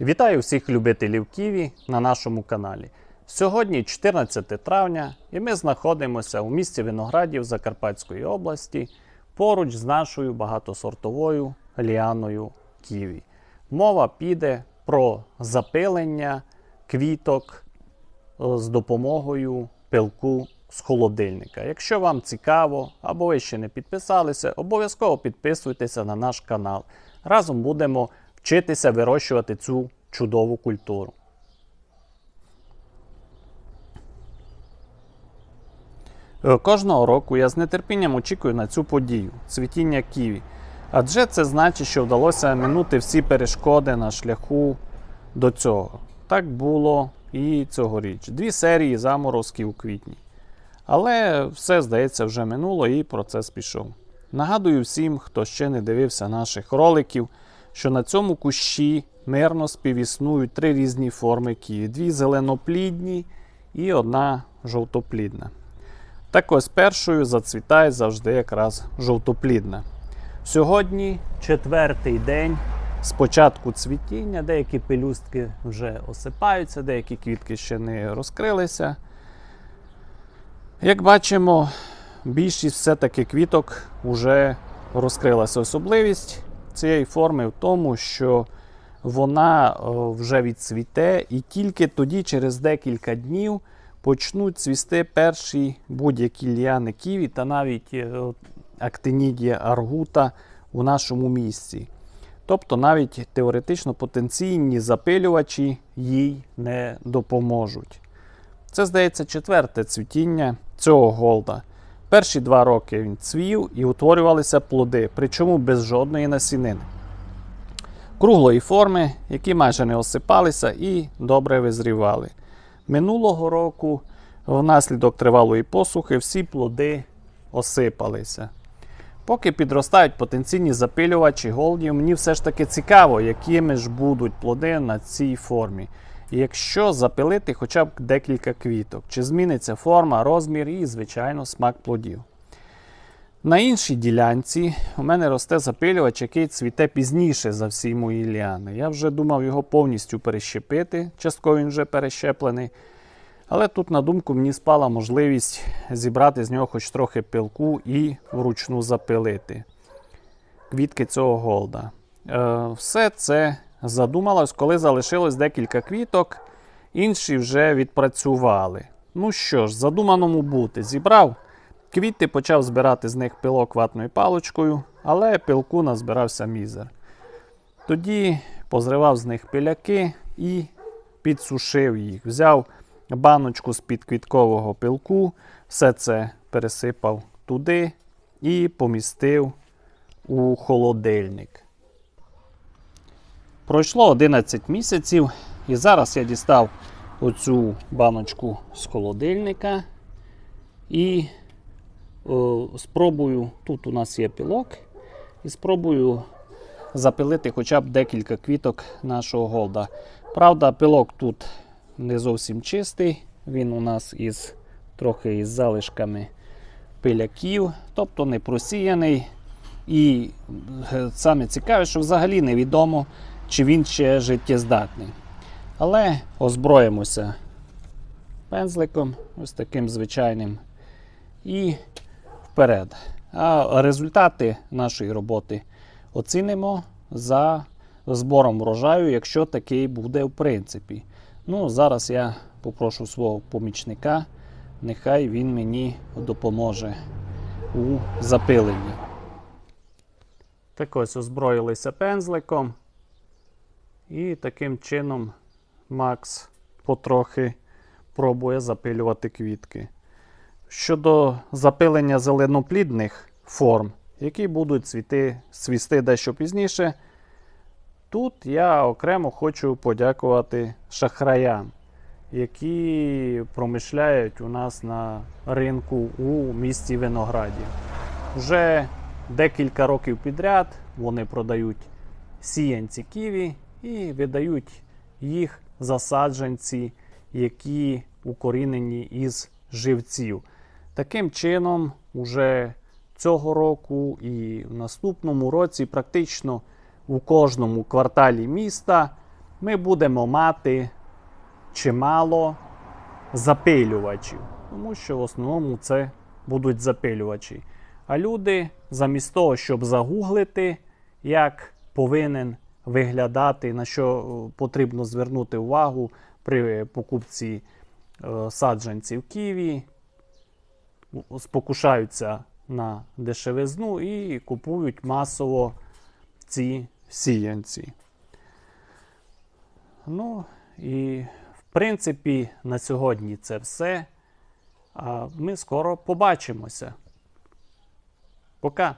Вітаю всіх любителів Ківі на нашому каналі. Сьогодні 14 травня, і ми знаходимося у місті Виноградів Закарпатської області поруч з нашою багатосортовою ліаною Ківі. Мова піде про запилення квіток е, з допомогою пилку з холодильника. Якщо вам цікаво або ви ще не підписалися, обов'язково підписуйтеся на наш канал. Разом будемо вчитися вирощувати цю чудову культуру. Е, Кожного року я з нетерпінням очікую на цю подію цвітіння ківі. Адже це значить, що вдалося минути всі перешкоди на шляху до цього. Так було і цьогоріч. Дві серії заморозків у квітні. Але все, здається, вже минуло і процес пішов. Нагадую всім, хто ще не дивився наших роликів, що на цьому кущі мирно співіснують три різні форми ківі: дві зеленоплідні і одна жовтоплідна. Так ось першою зацвітає завжди якраз жовтоплідна. Сьогодні четвертий день з початку цвітіння. Деякі пелюстки вже осипаються, деякі квітки ще не розкрилися. Як бачимо, більшість все-таки квіток вже розкрилася. Особливість цієї форми в тому, що вона е, вже відцвіте, і тільки тоді, через декілька днів, почнуть цвісти перші будь-які ліани ківі та навіть е, актинідія аргута у нашому місці. Тобто навіть теоретично потенційні запилювачі їй не допоможуть. Це, здається, четверте цвітіння цього голда. Перші два роки він цвів і утворювалися плоди, причому без жодної насінини. Круглої форми, які майже не осипалися і добре визрівали. Минулого року, внаслідок тривалої посухи, всі плоди осипалися. Поки підростають потенційні запилювачі голдів, мені все ж таки цікаво, якими ж будуть плоди на цій формі. Якщо запилити хоча б декілька квіток, чи зміниться форма, розмір і, звичайно, смак плодів. На іншій ділянці у мене росте запилювач, який цвіте пізніше за всі мої ліани. Я вже думав його повністю перещепити, частково він вже перещеплений. Але тут, на думку, мені спала можливість зібрати з нього хоч трохи пилку і вручну запилити квітки цього голда. Е, все це задумалось, коли залишилось декілька квіток, інші вже відпрацювали. Ну що ж, задуманому бути, зібрав квіти, почав збирати з них пилок ватною паличкою, але пилку назбирався мізер. Тоді позривав з них пиляки і підсушив їх. Взяв баночку з-під квіткового пилку, все це пересипав туди і помістив у холодильник. Пройшло 11 місяців, і зараз я дістав оцю баночку з холодильника і о, спробую, тут у нас є пілок, і спробую запилити хоча б декілька квіток нашого голда. Правда, пилок тут не зовсім чистий, він у нас із трохи із залишками пиляків, тобто не просіяний. І е, саме цікаве, що взагалі невідомо, чи він ще життєздатний. Але озброїмося пензликом, ось таким звичайним. І вперед. А результати нашої роботи оцінимо за збором врожаю, якщо такий буде в принципі. Ну, Зараз я попрошу свого помічника, нехай він мені допоможе у запиленні. Так ось озброїлися пензликом. І таким чином Макс потрохи пробує запилювати квітки. Щодо запилення зеленоплідних форм, які будуть цвіти, цвісти дещо пізніше, тут я окремо хочу подякувати шахраям, які промишляють у нас на ринку у місті Виноградів. Вже декілька років підряд вони продають сіянці ківі і видають їх засадженці, які укорінені із живців. Таким чином, уже цього року і в наступному році практично у кожному кварталі міста ми будемо мати чимало запилювачів, тому що в основному це будуть запилювачі. А люди, замість того, щоб загуглити, як повинен виглядати, на що е, потрібно звернути увагу при покупці е, саджанців ківі, спокушаються на дешевизну і купують масово ці сіянці. Ну і в принципі на сьогодні це все. А ми скоро побачимося. Пока.